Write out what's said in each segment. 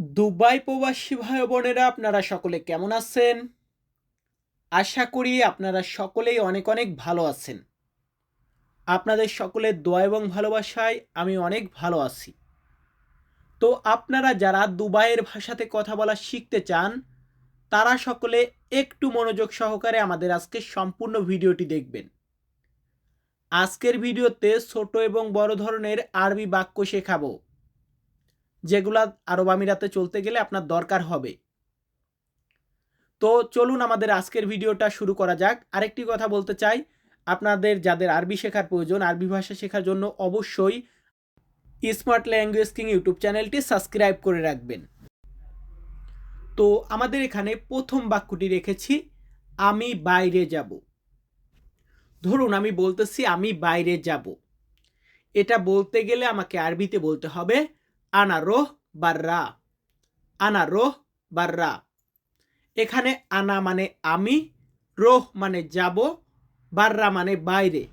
Dubai প্রবাসী ভাই বোনেরা, আপনারা সকলে কেমন আছেন? আশা করি আপনারা সকলেই অনেক অনেক ভালো আছেন। আপনাদের সকলের দোয়া এবং ভালোবাসায় আমি অনেক ভালো আছি। তো আপনারা যারা দুবাইয়ের ভাষাতে কথা বলা শিখতে চান, তারা সকলে একটু মনোযোগ সহকারে আমাদের আজকে সম্পূর্ণ ভিডিওটি দেখবেন। আজকের ভিডিওতে ছোট এবং বড় ধরনের আরবি বাক্য শেখাবো। যেগুলা আরব আমিরাতে চলতে গেলে আপনার দরকার হবে। তো চলুন আমাদের আজকের ভিডিওটা শুরু করা যাক। আরেকটি কথা বলতে চাই, আপনাদের যাদের আরবি শেখার প্রয়োজন, আরবি ভাষা শেখার জন্য অবশ্যই স্মার্ট ল্যাঙ্গুয়েজ কিং ইউটিউব চ্যানেলটি সাবস্ক্রাইব করে রাখবেন। তো আমাদের এখানে প্রথম বাক্যটি রেখেছি, আমি বাইরে যাব। ধরুন আমি বলতেছি, আমি বাইরে যাব। এটা বলতে গেলে আমাকে আরবিতে বলতে হবে আনা রোহ বাররা। আনা রোহ বাররা। এখানে আনা মানে আমি রোহ মানে যাব বাররা মানে বাইরে।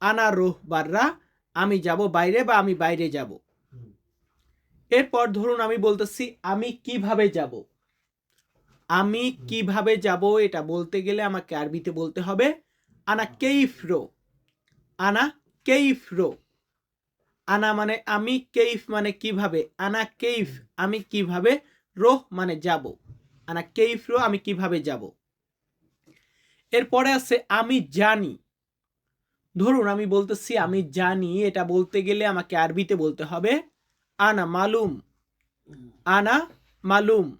আনা রোহ বাররা আমি যাব বাইরে বা আমি বাইরে যাব। এরপর ধরুন আমি বলতেছি আমি কীভাবে যাব? আমি কীভাবে যাব এটা বলতে গেলে আমাকে আরবিতে বলতে হবে আনা কেইফরো। আনা কেইফরো। আনা মানে আমি কেইফ মানে কীভাবে? আনা কেইফ আমি কীভাবে? রোহ মানে যাব। আনা কেইফ রো আমি কীভাবে যাব? এরপরে আছে আমি জানি। ধরুন আমি বলতেছি আমি জানি, এটা বলতে গেলে আমাকে আরবিতে বলতে হবে আনা মালুম। আনা মালুম।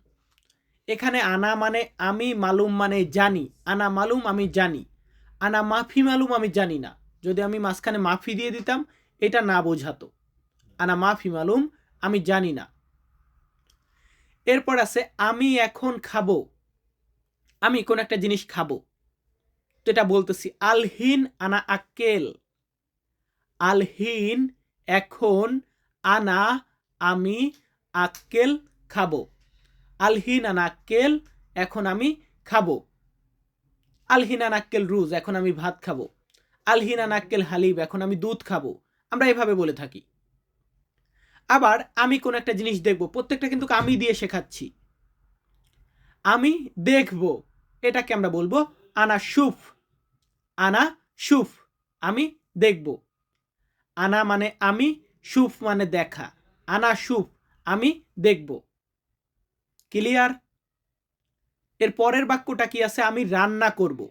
এখানে আনা মানে আমি, মালুম মানে জানি। আনা মালুম আমি জানি। আনা মাফি মালুম আমি জানি না। যদি আমি মাঝখানে মাফি দিয়ে দিতাম এটা না বোঝাতো। আনা মাফি মালুম, আমি জানি না। এরপর আছে, আমি এখন খাব। আমি কোন একটা জিনিস খাব। তো এটা বলতেছি, আলহিন আনা আক্কেল। আলহিন এখন আনা আমি আক্কেল খাব। আলহিন আনা আক্কেল, এখন আমি খাব। আলহিন আনা আক্কেল রুজ, এখন আমি ভাত খাব। আলহিন আনা আক্কেল হালিব এখন আমি দুধ খাব। আমরা এভাবে বলে থাকি। আবার আমি কোন একটা জিনিস দেখব, প্রত্যেকটা কিন্তু আমি দিয়ে শেখাচ্ছি। আমি দেখব, এটাকে আমরা বলব আনা সুফ আনা সুফ আমি দেখব। আনা মানে আমি সুফ মানে দেখা। আনা সুফ আমি দেখব। ক্লিয়ার? এর পরের বাক্যটা কি আছে? আমি রান্না করব।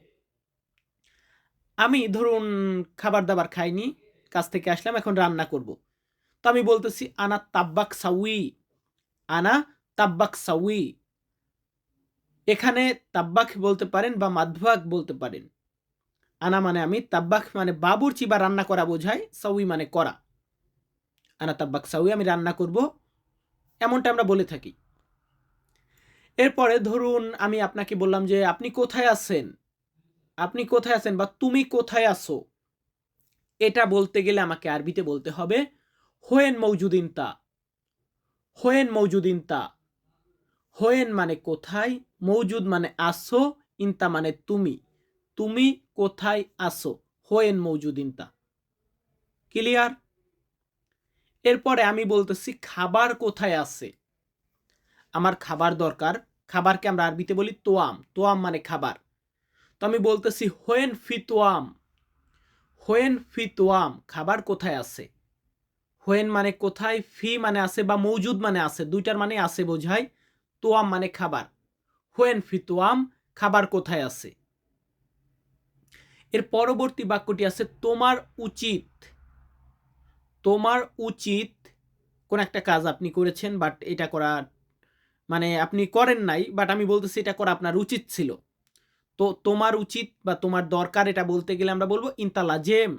আমি ধরুন খাবার দাবার খাইনি কাছ থেকে আসলাম, এখন রান্না করব। তো আমি বলতেছি, আনা তাব্বাক সাউই, আনা তাব্বাক সাউই। এখানে তাব্বাক বলতে পারেন বা মাধবাক বলতে পারেন। আনা মানে আমি, তাব্বাক মানে বাবুরচি বা রান্না করা বোঝায়, সাউই মানে করা। আনা তাব্বাক সাউই আমি রান্না করব, এমনটা আমরা বলে থাকি। এরপরে ধরুন, আমি আপনাকে বললাম যে, আপনি কোথায় আছেন? আপনি কোথায় আছেন বা তুমি কোথায় আছো? এটা বলতে গেলে আমাকে আরবিতে বলতে হবে, হোয়েন মৌজুদিন তা। হোয়েন মৌজুদিন তা। হোয়েন মানে কোথায়, মৌজুদ মানে আসো, ইনতা মানে তুমি। তুমি কোথায় আসো, হোয়েন মৌজুদিন তা। ক্লিয়ার? এরপরে আমি বলতেছি, খাবার কোথায় আছে? আমার খাবার দরকার। খাবারকে আমরা আরবিতে বলি তোয়াম। তোয়াম মানে খাবার। তো আমি বলতেছি, হোয়েন ফি তোয়াম। হোয়েন ফি তোয়াম, খাবার কোথায় আছে? হোয়েন মানে কোথায়, ফি মানে আছে বা মৌজুদ মানে আছে, দুইটার মানে আছে বোঝায় তোয়াম মানে খাবার। হোয়েন ফি তোয়াম, খাবার কোথায় আছে? এর পরবর্তী বাক্যটি আছে, তোমার উচিত তোমার উচিত, কোন একটা কাজ আপনি করেছেন বাট এটা করা মানে আপনি করেন নাই বাট আমি বলতেছি এটা করা আপনার উচিত ছিল। তো তোমার উচিত বা তোমার দরকার এটা বলতে গেলে আমরা বলব ইন্তালাজেম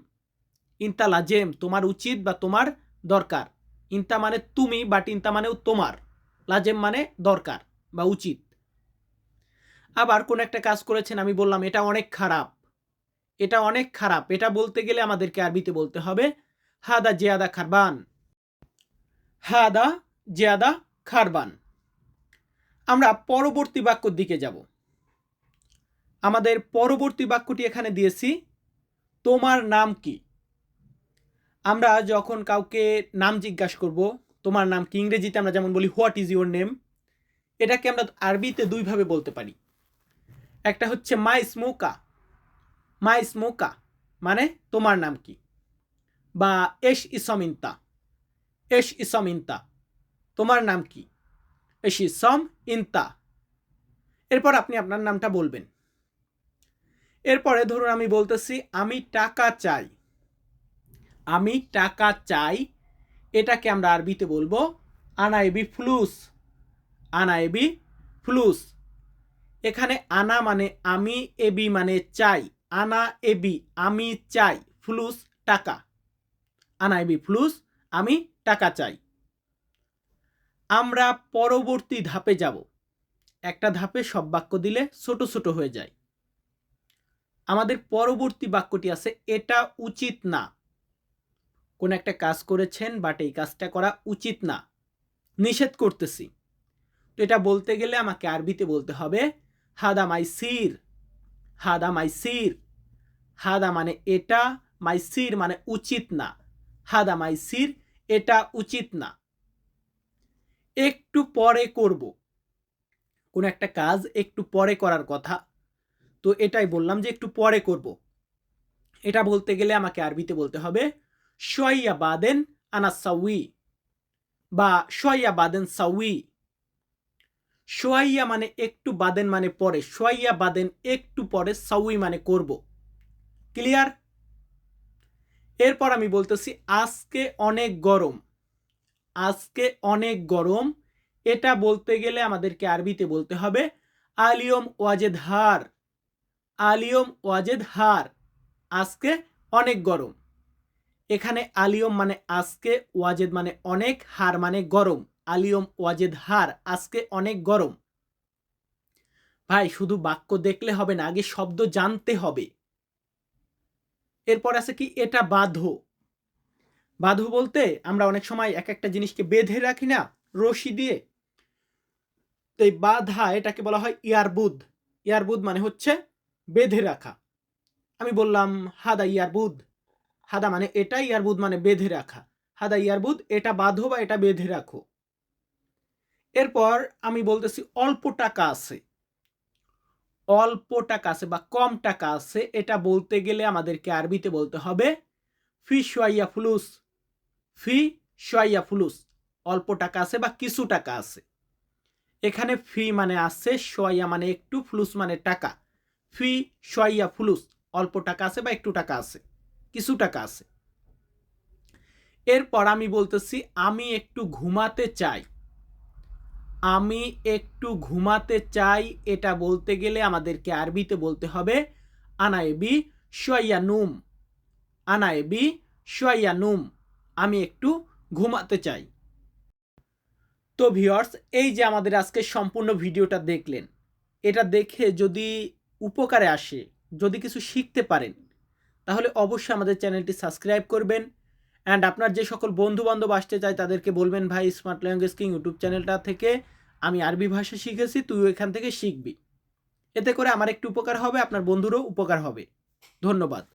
ইন্তালাজেম তোমার উচিত বা তোমার দরকার। ইনতা মানে তুমি, বাট ইনতা মানেও তোমার। লাজেম মানে দরকার বা উচিত। আবার কোন একটা কাজ করেছেন, আমি বললাম, এটা অনেক খারাপ। এটা অনেক খারাপ। এটা বলতে গেলে আমাদেরকে আরবিতে বলতে হবে, হাদা জিয়াদা খারবান। হাদা জিয়াদা খারবান। আমরা পরবর্তী বাক্যর দিকে যাব। আমাদের পরবর্তী বাক্যটি এখানে দিয়েছি, তোমার নাম কি? আমরা যখন কাউকে নাম জিজ্ঞাসা করব, তোমার নাম কি? ইংরেজিতে আমরা যেমন বলি হোয়াট ইজ ইউর নেম এটাকে আমরা আরবিতে দুইভাবে বলতে পারি। একটা হচ্ছে মাই স্মোকা মাই স্মোকা মানে তোমার নাম কি? বা এশ ইসমিন্তা এশ ইসমিন্তা তোমার নাম কি? এশ ইসম ইন্তা এরপর আপনি আপনার নামটা বলবেন। এরপরে ধরুন আমি বলতেছি, আমি টাকা চাই। আমি টাকা চাই, এটাকে আমরা আরবিতে বলব আনা এবি ফ্লুস আনা এবি ফ্লুস এখানে আনা মানে আমি এবি মানে চাই, আনা এবি আমি চাই ফ্লুস টাকা। আনা এবি ফ্লুস আমি টাকা চাই। আমরা পরবর্তী ধাপে যাব। একটা ধাপে সব বাক্য দিলে ছোট ছোট হয়ে যায়। আমাদের পরবর্তী বাক্যটি আছে, এটা উচিত না। কোন একটা কাজ করেছেন বাট এই কাজটা করা উচিত না। নিষেধ করতেছি। তো এটা বলতে গেলে আমাকে আরবিতে বলতে হবে, হাদা মাই সির। হাদা মাই সির। হাদা মানে এটা, মাই সির মানে উচিত না। হাদা মাই সির, এটা উচিত না। একটু পরে করব। কোন একটা কাজ একটু পরে করার কথা। তো এটাই বললাম যে একটু পরে করব। এটা বলতে গেলে আমাকে আরবিতে বলতে হবে শোয়াইয়া বাদেন আনা সাউই বা শোয়াইয়া বাদেন সাউই শোয়াইয়া মানে একটু বাদেন মানে পরে শোয়াইয়া বাদেন একটু পরে সাউই মানে করব। ক্লিয়ার? এরপর আমি বলতেছি, আজকে অনেক গরম। আজকে অনেক গরম, এটা বলতে গেলে আমাদেরকে আরবিতে বলতে হবে, আলিয়ম ওয়াজেদ হার। আলিয়ম ওয়াজেদ হার, আজকে অনেক গরম। এখানে আলিয়ম মানে আজকে, ওয়াজেদ মানে অনেক, হার মানে গরম। আলিয়ম ওয়াজেদ হার, আজকে অনেক গরম। ভাই, শুধু বাক্য দেখলে হবে না, আগে শব্দ জানতে হবে। এরপর আছে কি? এটা বাঁধো। বাঁধো বলতে আমরা অনেক সময় এক একটা জিনিসকে বেঁধে রাখি না, রশি দিয়ে। তো এই বাধা এটাকে বলা হয় ইয়ারবুদ। ইয়ারবুদ মানে হচ্ছে বেঁধে রাখা। আমি বললাম, হাদা ইয়ারবুদ হাদা মানে এটা ইয়ারবুদ মানে বেঁধে রাখা। হাদা ইয়ারবুদ এটা বাঁধো বা এটা বেঁধে রাখো। এরপর আমি বলতেছি, অল্প টাকা আছে। অল্প টাকা আছে বা কম টাকা আছে, এটা বলতে গেলে আমাদেরকে আরবিতে বলতে হবে, ফি সোয়াইয়া ফুলুস। ফি সোয়াইয়া ফুলুস। অল্প টাকা আছে বা কিছু টাকা আছে। এখানে ফি মানে আছে সোয়াইয়া মানে একটু, ফুলুস মানে টাকা। ফি সোয়াইয়া ফুলুস, অল্প টাকা আছে বা একটু টাকা আছে, কিছু টাকা আছে। এরপর আমি বলতেছি, আমি একটু ঘুমাতে চাই। আমি একটু ঘুমাতে চাই, এটা বলতে গেলে আমাদেরকে আরবিতে বলতে হবে, আনায়েবি সোয়াইয়া নুম। আনায়েবি সোয়াইয়া নুম, আমি একটু ঘুমাতে চাই। তো ভিওর্স এই যে আমাদের আজকে সম্পূর্ণ ভিডিওটা দেখলেন, এটা দেখে যদি উপকারে আসে, যদি কিছু শিখতে পারেন, তাহলে অবশ্যই আমাদের চ্যানেলটি সাবস্ক্রাইব করবেন। অ্যান্ড আপনার যে সকল বন্ধুবান্ধব আসতে চায়, তাদেরকে বলবেন, ভাই স্মার্ট ল্যাঙ্গুয়েজ কিং ইউটিউব চ্যানেলটা থেকে আমি আরবি ভাষা শিখেছি তুই এখান থেকে শিখবি। এতে করে আমার একটু উপকার হবে, আপনার বন্ধুরও উপকার হবে। ধন্যবাদ।